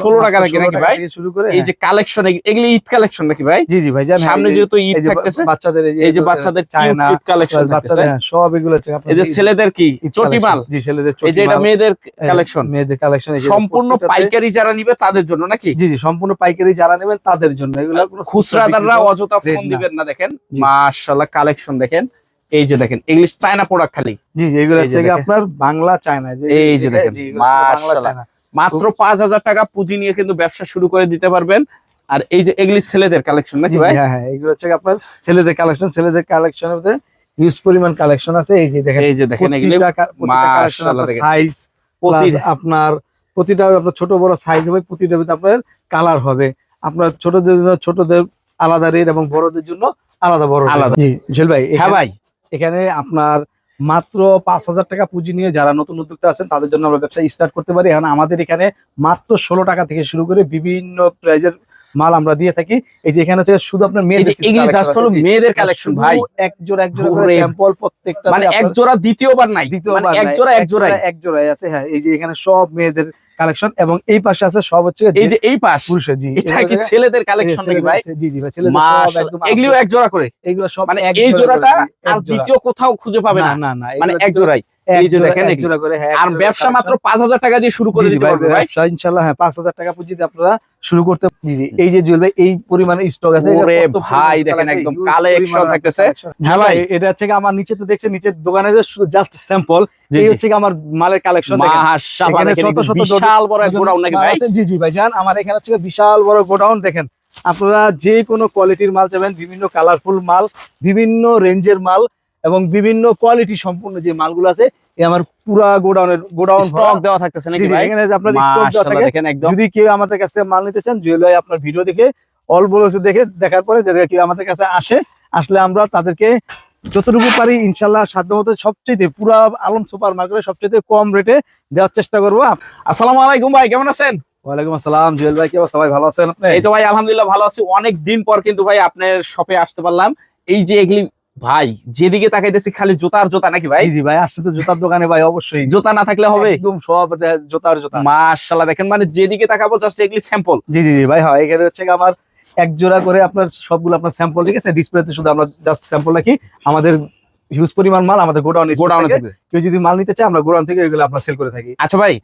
ষোলো টাকা থেকে নাকি ভাই শুরু করে এই যে কালেকশন এগুলি ঈদ কালেকশন নাকি ভাই জি জি ভাই সামনে যেহেতু ঈদ থাকতেছে বাচ্চাদের এই যে বাচ্চাদের চায়না কালেকশন বাচ্চাদের হ্যাঁ, সব এগুলো হচ্ছে এই যে ছেলেদের কি ঈদ চটি মাল collection। জি ছেলেদের এই যে এটা মেয়েদের কালেকশন মেয়েদের কালেকশন সম্পূর্ণ পাইকারি যারা নিবে তাদের জন্য নাকি জি জি সম্পূর্ণ পাইকারি যারা নেবেন তাদের জন্য এগুলো খুচরাদাররা অযথা ফোন দিবেন না দেখেন। মাশাআল্লাহ কালেকশন দেখেন এই যে দেখেন ইংলিশ চায়না প্রোডাক্ট খালি জি জি এগুলো হচ্ছে আপনার বাংলা চায়না এই যে দেখেন, মাশাআল্লাহ। মাত্র পাঁচ হাজার টাকা পুঁজি নিয়ে কিন্তু ব্যবসা শুরু করে দিতে পারবেন। আর এই যে এগুলি ছেলেদের কালেকশন নাকি ভাই? হ্যাঁ হ্যাঁ এগুলো হচ্ছে আপনার ছেলেদের কালেকশন ছেলেদের কালেকশন মধ্যে হিউজ পরিমাণ কালেকশন আছে। এই যে দেখেন এই যে দেখেন এগুলি সাইজ প্রতি আপনার প্রতিটা আপনার ছোট বড় সাইজ হবে প্রতিটা আপনার কালার হবে। আপনার ছোটদের জন্য ছোটদের আলাদা রেট এবং বড়দের জন্য আলাদা বড় আলাদা। জি ভাই হ্যাঁ ভাই। এখানে আপনার মাত্র পাঁচ হাজার টাকা পুঁজি নিয়ে যারা নতুন উদ্যোক্তা আছেন তাদের জন্য আমরা ব্যবসা স্টার্ট করতে পারি। এখন আমাদের এখানে মাত্র ষোলো টাকা থেকে শুরু করে বিভিন্ন প্রাইজের মাল আমরা দিয়ে থাকি। এই যে এখানে হচ্ছে শুধু আপনার মেয়েদের এগুলি জাস্ট হলো মেয়েদের কালেকশন ভাই। একজোড়া এক জোড়া এক জোড়া করে স্যাম্পল প্রত্যেকটা মানে এক জোড়া দ্বিতীয়বার নাই। দ্বিতীয়বার একজোড়া এক নাই, জোড়া এক জোড়াই এক জোড়াই আছে। হ্যাঁ এই যে এখানে সব মেয়েদের কালেকশন এবং এই পাশে আছে সব হচ্ছে এই যে এই পাশ পুরুষের জি। এটা কি ছেলেদের কালেকশন নাকি ভাই? জি জি ভাই ছেলেদের সব একদম এগুলিও এক জোড়া করে? এগুলো সব মানে এই জোড়াটা আর দ্বিতীয় কোথাও খুঁজে পাবে না না? না মানে এক জোড়াই। এই যে দেখেন এক এগুলো। জোড়া করে হ্যাঁ, আর ব্যবসা মাত্র পাঁচ হাজার টাকা দিয়ে শুরু করে জি, জি, দিতে পারবে ভাই। ব্যবসা হ্যাঁ পাঁচ হাজার টাকা পুঁজিতে আপনারা শুরু করতে জি জি। এই যে জুয়েল ভাই এই পরিমাণে স্টক আছে ওরে ভাই, দেখেন একদম থাকতেছে। হ্যাঁ ভাই। এটা হচ্ছে আমার নিচে তো দেখছেন নিচের দোকানে যে জাস্ট স্যাম্পল এই হচ্ছে আমার মালের কালেকশন এখানে শত শত বিশাল বড় এক গোডাউন নাকি ভাই? জি জি ভাই জান আমার এখানে হচ্ছে বিশাল বড় গোডাউন দেখেন। আপনারা যে কোনো কোয়ালিটির মাল চাবেন বিভিন্ন কালারফুল মাল বিভিন্ন রেঞ্জের মাল এবং বিভিন্ন কোয়ালিটি সম্পূর্ণ যে মালগুলো আছে আমার পুরা গোডাউনের গোডাউন স্টক দেওয়া থাকতেছে নাকি ভাই? এখানে আপনার স্টক দেওয়া থাকে দেখেন একদম। যদি কেউ আমাদের কাছ থেকে মাল নিতে চান জুয়েল ভাই আপনার ভিডিও দেখে অল বলছে দেখে দেখার পরে যদি কেউ আমাদের কাছে আসে আসলে আমরা তাদেরকে যতটুকু পারি ইনশাল্লাহ সাধ্য মতো সবচেয়ে পুরা আলম সুপার মার্কেটে সবচেয়ে কম রেটে দেওয়ার চেষ্টা করব। আসসালামু আলাইকুম ভাই কেমন আছেন? ওয়ালাইকুম আসসালাম জুয়েল ভাই কি অবস্থা? ভাই ভালো আছেন আপনি? এই তো ভাই আলহামদুলিল্লাহ ভালো আছি। অনেক দিন পর কিন্তু ভাই আপনার শপে আসতে পারলাম। এই যে এগুলি ভাই যেদিকে তাকাইতেছি খালি জোতার জোতা নাকি ভাই? জি ভাই আসছে তো জোতার দোকানে ভাই অবশ্যই। জোতা না থাকলে হবে? একদম সব জোতার জোতা। মাশাআল্লাহ দেখেন মানে যেদিকে তাকাবো জাস্ট এগুলি স্যাম্পল জি জি জি ভাই হয় এখানে হচ্ছে আমার এক জোড়া করে আপনার সবগুলো আপনার স্যাম্পল ঠিক আছে? ডিসপ্লেতে শুধু আমরা জাস্ট স্যাম্পল রাখি। আমাদের হিউজ পরিমাণ মাল আমাদের গোডাউন গোডাউনে থাকবে কেউ যদি মাল নিতে চায় আমরা গোডাউন থেকে এগুলো আপনার সেল করে থাকি। আচ্ছা ভাই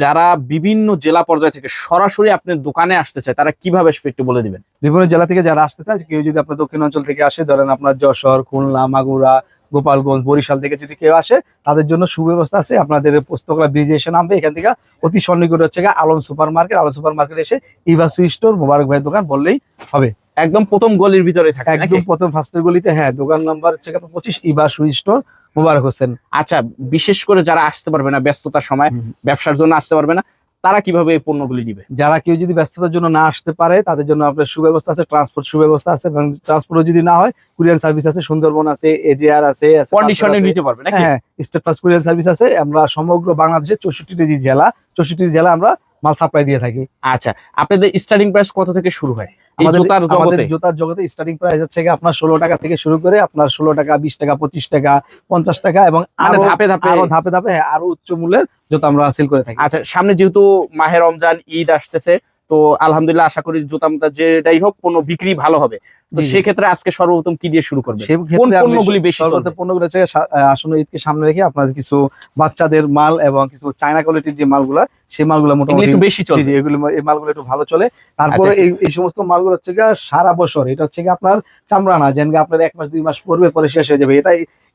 যারা বিভিন্ন জেলা পর্যায় থেকে সরাসরি আপনার দোকানে আসতে চায় তারা কীভাবে আসবে একটু বলে দিবেন? বিভিন্ন জেলা থেকে যারা আসতে চায় কেউ যদি আপনার দক্ষিণ অঞ্চল থেকে আসে ধরেন আপনার যশোর খুলনা মাগুরা গোপালগঞ্জ বরিশাল থেকে যদি কেউ আসে তাদের জন্য সুব্যবস্থা আছে। আপনাদের পোস্তকলা ব্রিজে এসে নামবে এখান থেকে অতি সন্নিকট হচ্ছে Alam super market Alam super market এসে ইভা সুই স্টোর মোবারক ভাইয়ের দোকান বললেই হবে। একদম প্রথম গলির ভিতরে থাকে একদম প্রথম ফার্স্টের গলিতে হ্যাঁ দোকান নাম্বার হচ্ছে পঁচিশ ইভা সুই স্টোর মোবারক হোসেন। আচ্ছা বিশেষ করে যারা আসতে পারবে না ব্যস্ততার সময় ব্যবসার জন্য আসতে পারবে না তারা কীভাবে এই পণ্যগুলি নিবে? যারা কেউ যদি ব্যস্ততার জন্য না আসতে পারে তাদের জন্য আপনার সুব্যবস্থা আছে ট্রান্সপোর্ট সুব্যবস্থা আছে এবং ট্রান্সপোর্টও যদি না হয় কুরিয়ান সার্ভিস আছে সুন্দরবন আছে এজিআর আছে আছে, কন্ডিশনে নিতে পারবে নাকি? হ্যাঁ স্টেট ফার্স্ট কুরিয়ান সার্ভিস আছে। আমরা সমগ্র বাংলাদেশের চৌষট্টিটি জেলা চৌষট্টি জেলা আমরা মাল সাপ্লাই দিয়ে থাকি। আচ্ছা আপনাদের স্টার্টিং প্রাইস কত থেকে শুরু হয়? জুতার জগতে? জুতার জগতে স্টার্টিং প্রাইস হচ্ছে আপনার ষোলো টাকা থেকে শুরু করে আপনার ষোলো টাকা বিশ টাকা পঁচিশ টাকা পঞ্চাশ টাকা এবং আরও ধাপে ধাপে? আরও ধাপে ধাপে হ্যাঁ, আরও উচ্চ মূল্যের জুতা আমরা সেল করে থাকি। আচ্ছা সামনে যেহেতু মাহে রমজান ঈদ আসতেছে তো আলহামদুলিল্লাহ আশা করি জুতা মুতা যেটাই হোক পণ্য বিক্রি ভালো হবে। তো। সেক্ষেত্রে আজকে সর্বপ্রথম কি দিয়ে শুরু করবে? কোন পণ্যগুলি বেশি চলবে? পণ্যগুলো হচ্ছে আসন্ন ঈদকে সামনে রেখে আপনার কিছু বাচ্চাদের মাল এবং কিছু চায়না কোয়ালিটির যে মালগুলো সেই মালগুলো মোটামুটি একটু বেশি জি, চলবে। জি, এগুলো এই মালগুলো একটু ভালো চলে। তারপরে আচ্ছা, এই এই সমস্ত মালগুলো হচ্ছে গিয়ে সারা বছর এটা হচ্ছে গিয়ে আপনার চামড়া না যেন আপনার এক মাস দুই মাস পরবে পরে শেষ হয়ে যাবে। এটা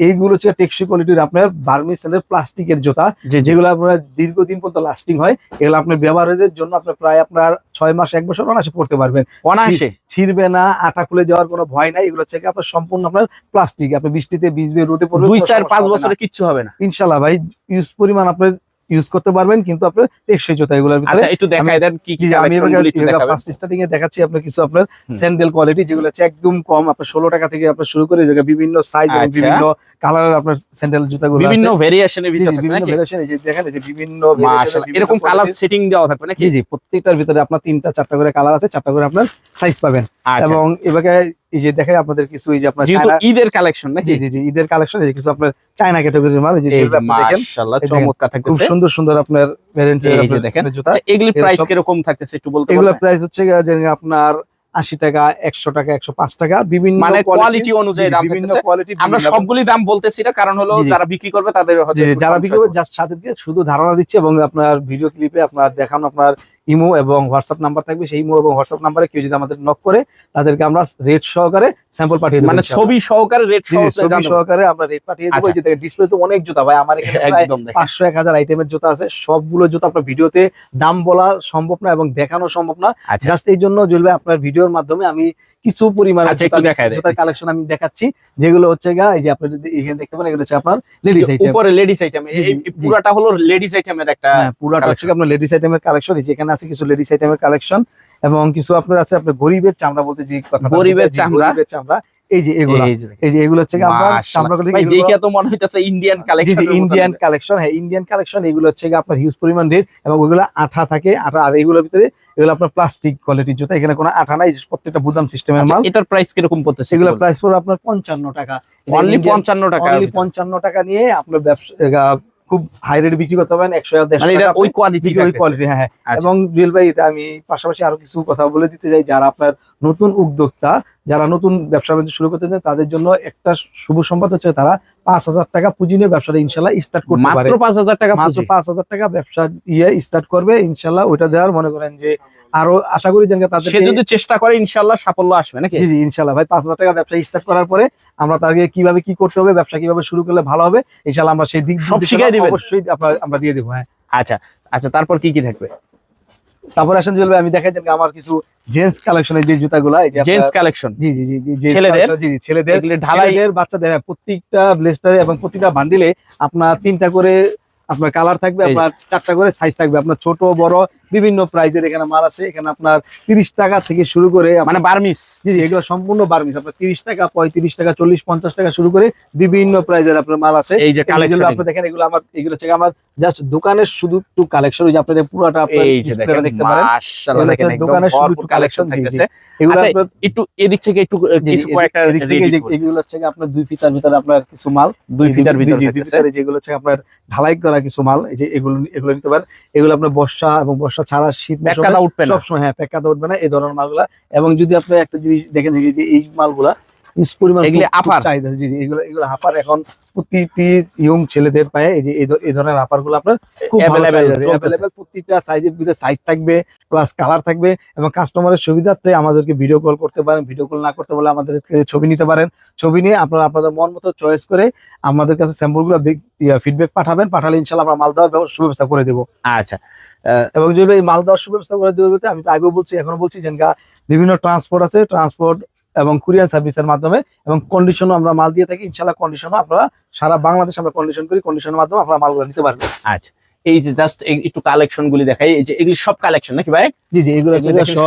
এইগুলো হচ্ছে টেকসই কোয়ালিটির আপনার বার্মিসেলের প্লাস্টিকের জুতা যেগুলো আপনার দীর্ঘদিন পর্যন্ত লাস্টিং হয় এগুলো আপনার ব্যবহারের জন্য আপনার প্রায় আপনার ছয় মাস এক বছর অনাসে পড়তে পারবেন। অনায়াসে? ছিড়বে না আটা খুলে যাওয়ার কোনো ভয় নাই এগুলো হচ্ছে আপনার সম্পূর্ণ আপনার প্লাস্টিক আপনি বৃষ্টিতে ভিজবে রোদে পড়বে দুই চার পাঁচ বছরে কিচ্ছু হবে না। ইনশাল্লাহ ভাই ইউজ পরিমাণ আপনার ইউজ করতে পারবেন কিন্তু আপনার টেকসই জুতা এগুলোর ভিতরে আচ্ছা একটু দেখাই দেন কি কি আমি ফার্স্ট স্টার্টিং এ দেখাচ্ছি আপনার কিছু আপনার স্যান্ডেল কোয়ালিটি যেগুলো হচ্ছে একদম কম। আপনার ষোলো টাকা থেকে আপনার শুরু করে যেগুলো বিভিন্ন সাইজ এবং আচ্ছা। বিভিন্ন কালারের আপনার স্যান্ডেল জুতাগুলো বিভিন্ন ভেরিয়েশনের ভিতরে থাকে বিভিন্ন ভেরিয়েশন এই যে দেখেন এই যে বিভিন্ন মাশাআল্লাহ। এরকম কালার সেটিং দেওয়া থাকবে নাকি? জি জি প্রত্যেকটার ভিতরে আপনার তিনটা চারটা করে কালার আছে চারটা করে আপনার সাইজ পাবেন। আচ্ছা। এবং এবারে এই যে দেখাই আপনাদের কিছু এই যে আপনার যেহেতু ঈদের কালেকশন নাকি? জি জি ঈদের কালেকশন এই কিছু আপনার চায়না ক্যাটাগরির মাল এই যে দেখেন মাশাআল্লাহ দেখেন, চমৎকার খুব সুন্দর সুন্দর আপনার ভ্যারিয়েন্টের এই যে দেখেন। এগুলি প্রাইস সব- কীরকম থাকতেছে একটু বলতে এগুলো প্রাইস হচ্ছে যে আপনার আশি টাকা একশো টাকা একশো পাঁচ টাকা বিভিন্ন মানে কোয়ালিটি অনুযায়ী দাম বিভিন্ন কোয়ালিটি আমরা সবগুলি দাম বলতেছি না কারণ হলো। যারা বিক্রি করবে তাদের যারা বিক্রি করবে জাস্ট সাথে শুধু ধারণা দিচ্ছে এবং আপনার ভিডিও ক্লিপে আপনার দেখানো আপনার ইমো এবং হোয়াটসঅ্যাপ নাম্বার থাকবে। সেই ইমো এবং হোয়াটসঅ্যাপ নাম্বারে কেউ যদি আমাদের নক করে তাদেরকে আমরা রেট সহকারে স্যাম্পল পাঠিয়ে দেবো মানে ছবি সহকারে রেট ছবি সহকারে আমরা রেট পাঠিয়ে দেবো। আচ্ছা। এই যে ডিসপ্লে তো অনেক জুতা ভাই আমার এখানে একদম পাঁচশো এক হাজার আইটেমের জুতা আছে। সবগুলো জুতা আপনার ভিডিওতে দাম বলা সম্ভব না এবং দেখানো সম্ভব না। আচ্ছা। জাস্ট এই জন্য জুলবে আপনার ভিডিওর মাধ্যমে আমি কিছু পরিমাণে আচ্ছা। জুতার কালেকশন আমি দেখাচ্ছি যেগুলো হচ্ছে গা এই যে আপনি যদি এখানে দেখতে পারেন এগুলো হচ্ছে আপনার লেডিস আইটেম উপরে লেডিস আইটেম জি। পুরাটা হলো লেডিস আইটেমের একটা হ্যাঁ পুরাটা হচ্ছে আপনার লেডিস আইটেমের কালেকশন এই যে এখানে আছে কিছু লেডিস আইটেমের কালেকশন এবং কিছু আপনার আছে আপনার গরিবের চামড়া বলতে যে কথা গরিবের চামড়া? গরিবের চামড়া এই যে এগুলো। এই যে দেখেন। এই যে এগুলো হচ্ছে আমরা চামড়াগুলো দেখে তো মনে হইতাছে ইন্ডিয়ান কালেকশন ইন্ডিয়ান কালেকশন হ্যাঁ ইন্ডিয়ান কালেকশন এগুলো হচ্ছে আপনার হিউজ পরিমাণ রেট এবং ওইগুলো আঠা থাকে আঠা আর এগুলোর ভিতরে এগুলো আপনার প্লাস্টিক কোয়ালিটির জুতা এখানে কোনো আঠা নাই প্রত্যেকটা বুদাম সিস্টেমের মাল। এটার প্রাইস কীরকম পড়তেছে সেগুলো প্রাইস পড়বে আপনার পঞ্চান্ন টাকা। অনলি পঞ্চান্ন টাকা অনলি পঞ্চান্ন টাকা নিয়ে আপনার ব্যবসা খুব হাই রেট বিক্রি করতে পারেন একশো মানে এটা টাকা ওই কোয়ালিটি ওই কোয়ালিটি হ্যাঁ হ্যাঁ আচ্ছা। এবং জুয়েল ভাই এটা আমি পাশাপাশি আরও কিছু কথা বলে দিতে চাই যারা আপনার নতুন উদ্যোক্তা যারা নতুন ব্যবসা বাণিজ্য শুরু করতে চান তাদের জন্য একটা শুভ সম্পদ হচ্ছে তারা পাঁচ হাজার টাকা পুঁজি নিয়ে ব্যবসাটা ইনশাল্লাহ স্টার্ট করতে পারে। মাত্র পাঁচ হাজার টাকা মাত্র পাঁচ হাজার টাকা ব্যবসা ইয়ে স্টার্ট করবে ইনশাল্লাহ ওইটা দেওয়ার মনে করেন যে আরও আশা করি যেন তাদের সে যদি চেষ্টা করে ইনশাল্লাহ সাফল্য আসবে নাকি? জি জি ইনশাল্লাহ। ভাই পাঁচ হাজার টাকা ব্যবসা স্টার্ট করার পরে আমরা তাকে কীভাবে কি করতে হবে ব্যবসা কীভাবে শুরু করলে ভালো হবে ইনশাল্লাহ আমরা সেই দিক সব শিখাই দিবেন? অবশ্যই আমরা দিয়ে দেবো হ্যাঁ। আচ্ছা আচ্ছা তারপর কি কি থাকবে? তারপরে আসেন জুয়েল ভাই আমি দেখাই যে আমার কিছু জেন্টস কালেকশনের যে জুতাগুলো এই যে জেন্টস কালেকশন জি জি জি জি ছেলেদের? জি জি ছেলেদের ঢালাইদের বাচ্চাদের হ্যাঁ, প্রত্যেকটা ব্লেস্টারে এবং প্রত্যেকটা বান্ডিলে আপনার তিনটা করে আপনার কালার থাকবে আপনার চারটা করে সাইজ থাকবে আপনার ছোট বড় বিভিন্ন প্রাইজের এখানে মাল আছে এখানে আপনার তিরিশ টাকা থেকে শুরু করে মানে বার্মিস জি জি এগুলো সম্পূর্ণ বার্মিস আপনার তিরিশ টাকা পঁয়ত্রিশ টাকা চল্লিশ পঞ্চাশ টাকা শুরু করে বিভিন্ন প্রাইজের আপনার মাল আছে। এই যে কালেকশন আপনি দেখেন এগুলো আমার এগুলো হচ্ছে আমার জাস্ট দোকানের শুধু একটু কালেকশন ওই যে আপনাদের পুরোটা আপনার দেখতে পারেন। মাশাআল্লাহ দোকানের শুধু একটু কালেকশন থাকতেছে। এগুলো আচ্ছা, একটু এদিক থেকে একটু কিছু কয়েকটা এদিক থেকে এগুলো হচ্ছে আপনার দুই ফিতার ভিতরে আপনার কিছু মাল। দুই ফিটার ভিতরে যেগুলো হচ্ছে আপনার ঢালাই করা কিছু মাল এই যে এগুলো এগুলো নিতে পারেন। এগুলো আপনার বর্ষা এবং বর্ষা ছাড়া শীত উঠবে সবসময় হ্যাঁ প্যাকাতে উঠবে না এই ধরনের মালগুলা। এবং যদি আপনি একটা জিনিস দেখেন যে এই মালগুলা এগুলি জি এগুলো এগুলো এখন প্রতিটি ইয়ং ছেলেদের পায়ে এই যে এই ধরনেরগুলো আপনার খুব। অ্যাভেলেবেল সাইজের ভিতরে সাইজ থাকবে প্লাস কালার থাকবে এবং কাস্টমারের সুবিধার্থে আমাদেরকে ভিডিও কল করতে পারেন। ভিডিও কল না করতে পারলে আমাদের ছবি নিতে পারেন। ছবি নিয়ে আপনারা আপনাদের মন মতো চয়েস করে আমাদের কাছে স্যাম্পলগুলো ফিডব্যাক পাঠাবেন। পাঠালে ইনশাল্লাহ আমরা মাল দেওয়ার সুব্যবস্থা করে দেবো। আচ্ছা। এবং যদি এই মাল দেওয়ার সুব্যবস্থা করে দেবে আমি তো আগেও বলছি এখনও বলছি যে বিভিন্ন ট্রান্সপোর্ট আছে। ট্রান্সপোর্ট এবং কুরিয়ার সার্ভিসের মাধ্যমে এবং কন্ডিশনও আমরা মাল দিয়ে থাকি। ইনশাল্লাহ কন্ডিশনও আপনারা সারা বাংলাদেশ আমরা কন্ডিশন করি কন্ডিশনের মাধ্যমে আপনারা মালগুলো নিতে পারবেন। আচ্ছা এই যে জাস্ট একটু কালেকশন গুলি দেখাই এই যে এগুলি সব কালেকশন নাকি ভাই? জি জি এগুলো দেখেন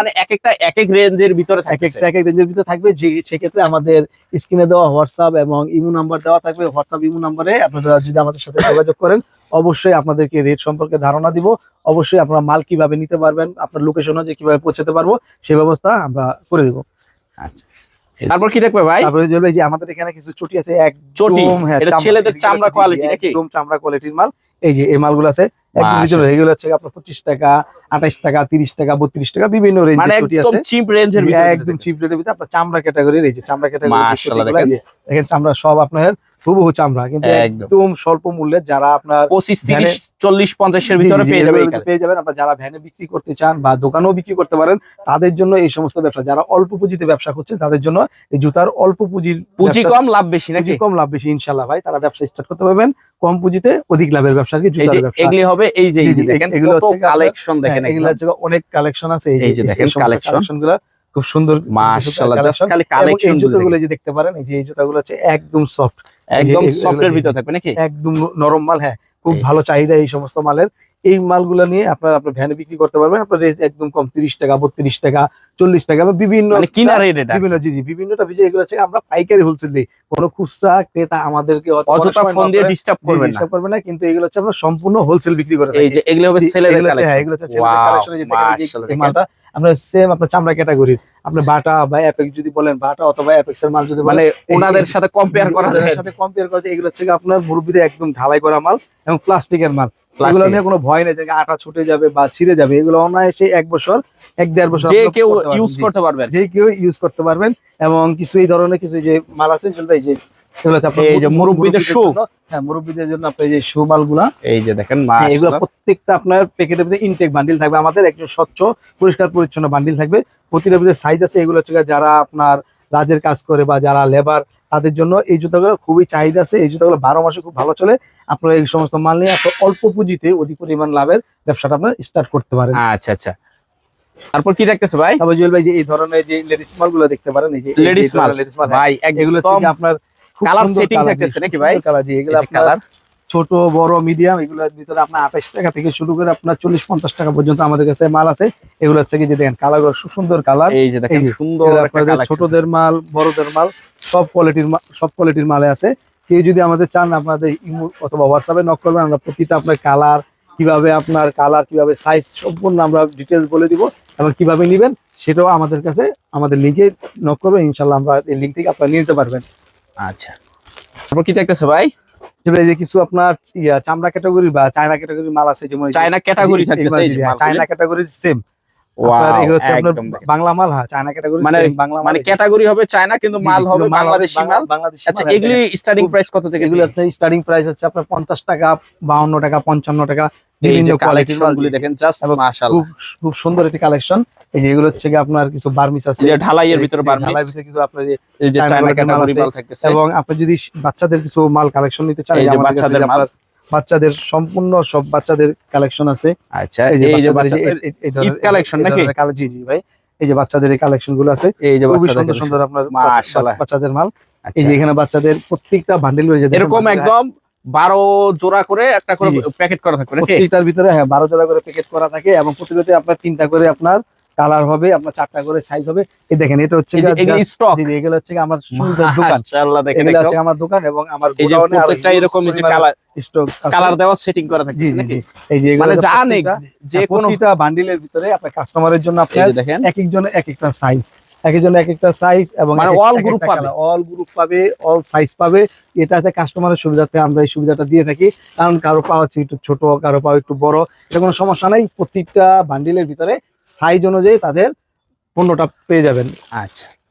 মানে এক একটা এক এক রেঞ্জের ভিতরে এক একটা এক এক রেঞ্জের ভিতরে থাকবে। যে সেক্ষেত্রে আমাদের স্ক্রিনে দেওয়া হোয়াটসঅ্যাপ এবং ইমো নাম্বার দেওয়া থাকবে। হোয়াটসঅ্যাপ ইমো নাম্বারে আপনারা যদি আমাদের সাথে যোগাযোগ করেন অবশ্যই আপনাদেরকে রেট সম্পর্কে ধারণা দিব। অবশ্যই আপনারা মাল কীভাবে নিতে পারবেন আপনার লোকেশন যে কীভাবে পৌঁছাতে পারব সেই ব্যবস্থা আমরা করে দিব। আচ্ছা তারপর কি দেখবে ভাই তারপরে যে যে আমাদের এখানে কিছু চটি আছে? একদম হ্যাঁ, এটা ছেলেদের চামড়া কোয়ালিটি নাকি? একদম চামড়া কোয়ালিটির মাল এই যে এই মালগুলো আছে একদম। এগুলো হচ্ছে আপনার পঁচিশ টাকা আঠাইশ টাকা তিরিশ টাকা বত্রিশ টাকা বিভিন্ন মানে রেঞ্জের চটি একদম আছে চিপ রেঞ্জের জি, ভিতরে একদম চিপ রেটের ভিতরে আপনার চামড়া ক্যাটাগরির এই যে চামড়া ক্যাটাগরি মাশাআল্লাহ, দেখেন। দেখেন চামড়া সব আপনার হুবহু চামড়া কিন্তু একদম। স্বল্প মূল্যে যারা আপনার পঁচিশ তিরিশ চল্লিশ পঞ্চাশের ভিতরে পেয়ে যাবে এগুলোর এই ভিতরে পেয়ে যাবেন। আপনার যারা ভ্যানে বিক্রি করতে চান বা দোকানেও বিক্রি করতে পারেন তাদের জন্য এই সমস্ত ব্যবসা যারা অল্প পুঁজিতে ব্যবসা করছেন তাদের জন্য এই জুতার অল্প পুঁজির পুঁজি কম লাভ বেশি নাকি? কম লাভ বেশি ইনশাল্লাহ ভাই। তারা ব্যবসা স্টার্ট করতে পারবেন। কম পুঁজিতে অধিক লাভের ব্যবসা কি জুতার ব্যবসা। এগুলি হবে এই যে দেখেন এগুলো কালেকশন দেখেন হ্যাঁ, এগুলো অনেক কালেকশন আছে এই যে দেখেন কালেকশনগুলা। খুব সুন্দর মাশাআল্লাহ জাস্ট খালি কালেকশন জুতোগুলো যে দেখতে পারেন এই যে এই জুতাগুলো হচ্ছে একদম সফট একদম সফট এর ভিতর থাকবে নাকি? একদম নরম মাল হ্যাঁ খুব ভালো চাহিদা এই সমস্ত মালের। এই মালগুলো নিয়ে আপনার আপনার ভ্যানে বিক্রি করতে পারবেন। আপনার রেট একদম কম তিরিশ টাকা বত্রিশ টাকা চল্লিশ টাকা বা বিভিন্ন মানে কিনা রেট এটা? বিভিন্ন জি জি বিভিন্নটা ভিজে এগুলো হচ্ছে আমরা পাইকারি হোলসেল দিই। কোনো খুচরা ক্রেতা আমাদেরকে অত- অযথা ফোন দিয়ে ডিস্টার্ব জি, করবেন না। disturb করবে না কিন্তু এগুলো হচ্ছে আমরা সম্পূর্ণ হোলসেল বিক্রি করে এই যে এগুলো হবে হচ্ছে- হ্যাঁ, এগুলো হচ্ছে যে। মালটা আপনার সেম আপনার চামড়া ক্যাটাগরির আপনার বাটা বা অ্যাপেক্স যদি বলেন বাটা অথবা অ্যাপেক্সের মাল যদি মানে ওনাদের সাথে কম্পেয়ার করা যায়। সাথে কম্পেয়ার করা যায়। এগুলো হচ্ছে আপনার মুরব্বিদের একদম ঢালাই করা মাল এবং প্লাস্টিকের মাল। এগুলো নিয়ে কোনো ভয় নেই যে আটা ছুটে যাবে বা ছিঁড়ে যাবে। এগুলো অনায়াসে এক বছর এক দেড় বছর যে কেউ ইউজ করতে পারবেন। যে কেউ ইউজ করতে পারবেন এবং কিছু এই ধরনের কিছু যে মাল আছে এই যে এই যে মুরব্বিদের shoe। জন্য- হ্যাঁ মুরব্বিদের জন্য আপনার এই যে শু মালগুলা। এই যে দেখেন হ্যাঁ, এগুলো প্রত্যেকটা আপনার প্যাকেটের ভিতরে ইনটেক বান্ডিল থাকবে। আমাদের একজন স্বচ্ছ পরিষ্কার পরিচ্ছন্ন বান্ডিল থাকবে। প্রতিটা ভিতরে সাইজ আছে এগুলো হচ্ছে যারা আপনার রাজের কাজ করে বা যারা লেবার তাদের জন্য এই জুতাগুলো খুবই চাহিদা আছে। এই জুতাগুলো বারো মাসে খুব ভালো চলে। আপনারা এই সমস্ত মাল নিয়ে আপনার অল্প পুঁজিতে অধিক পরিমাণ লাভের ব্যবসাটা আপনার স্টার্ট করতে পারেন। আচ্ছা আচ্ছা। তারপর কি দেখতেছে ভাই? তারপর জুয়েল ভাই যে এই ধরনের যে লেডিস মালগুলো দেখতে পারেন এই যে লেডিস মাল লেডিস মাল ভাই এগুলো আপনার setting colour, থাকতেছে নাকি ভাই? colour, জি, এগুলো কালার ছোট বড় মিডিয়াম এগুলোর ভিতরে আপনার আঠাশ টাকা থেকে শুরু করে আপনার চল্লিশ পঞ্চাশ টাকা পর্যন্ত আমাদের কাছে মাল আছে। এগুলো হচ্ছে কি যে দেখেন কালার সুন্দর কালার এই যে দেখেন সুন্দর ছোটদের মাল বড়দের মাল সব কোয়ালিটির সব কোয়ালিটির মালে আছে। কেউ যদি আমাদের চান আপনাদের ইমো অথবা হোয়াটসঅ্যাপে নক করবেন আমরা প্রতিটা আপনার কালার কীভাবে আপনার কালার কীভাবে সাইজ সম্পূর্ণ আমরা ডিটেলস বলে দিব এবং কীভাবে নেবেন সেটাও আমাদের কাছে আমাদের লিঙ্কে নক করবেন ইনশাল্লাহ আমরা এই লিঙ্ক থেকে আপনারা নিয়ে নিতে পারবেন। আচ্ছা। তারপর কি দেখতেছে ভাই? যে কিছু আপনার চামড়া ক্যাটাগরি বা চায়না ক্যাটাগরির মাল আছে যেমন চায়না ক্যাটাগরি থাকতেছে মালগুলি। চায়না ক্যাটাগরি সেম এগুলো হচ্ছে আপনার বাংলা মাল হ্যাঁ চায়না ক্যাটাগরি মানে বাংলা মানে ক্যাটাগরি হবে চায়না কিন্তু মাল হবে বাংলাদেশি মাল। বাংলাদেশি আচ্ছা এগুলি স্টার্টিং প্রাইস কত থেকে এগুলো আপনার স্টার্টিং প্রাইস হচ্ছে আপনার পঞ্চাশ টাকা বাউন্ন টাকা পঞ্চান্ন টাকা বিভিন্ন কোয়ালিটির কালেকশন দেখেন জাস্ট এবং মাশাআল্লাহ। খুব খুব সুন্দর একটি কালেকশন এই যে এগুলো হচ্ছে আপনার কিছু বার্মিস আছে। যে ঢালাইয়ের ভিতরে বার্মিস ঢালাইয়ের ভিতরে কিছু আপনার যে চায়না চায়না কোয়ালিটির মাল ক্যাটাগরি মাল থাকতেছে। এবং আপনি যদি বাচ্চাদের কিছু মাল কালেকশন নিতে চান এই যে বাচ্চাদের মাল। বাচ্চাদের সম্পূর্ণ সব বাচ্চাদের কালেকশন আছে। আচ্ছা এই যে collection নাকি? জি জি ভাই। এই যে বাচ্চাদের এই কালেকশনগুলো আছে। এই যে বাচ্চাদের সুন্দর সুন্দর আপনার বাচ্চাদের মাল। এই আচ্ছা, যে এখানে বাচ্চাদের প্রত্যেকটা বান্ডেল রয়েছে। দেখুন এরকম একদম বারো জোড়া করে একটা করে প্যাকেট করা থাকবে প্রত্যেকটার ভিতরে হ্যাঁ বারো জোড়া করে প্যাকেট করা থাকে এবং প্রতিটাতে আপনার তিনটা করে আপনার কালার হবে আপনার চারটা করে সাইজ হবে। এই দেখেন এটা হচ্ছে এগুলি স্টক হচ্ছে আমার সুন্দর দোকান। দেখেন হচ্ছে আমার দোকান এবং আমার গোডাউনে প্রত্যেকটা এরকম যে কালার stock কালার দেওয়া সেটিং করা জি নাকি? এই যে মানে হচ্ছে জানে যে কোনো বান্ডিলের ভিতরে আপনার কাস্টমারের জন্য দেখেন এক একজনের এক একটা সাইজ এক একজনের এক একটা সাইজ এবং মানে group পাবে। অল গ্রুপ পাবে অল সাইজ পাবে। এটা আছে কাস্টমারের সুবিধাতে আমরা এই সুবিধাটা দিয়ে থাকি। কারণ কারও পাওয়া একটু ছোট কারও পাওয়া একটু বড় এটা কোনো সমস্যা নাই। প্রত্যেকটা বান্ডিলের ভিতরে সাইজ অনুযায়ী তাদের পণ্যটা পেয়ে যাবেন। আচ্ছা।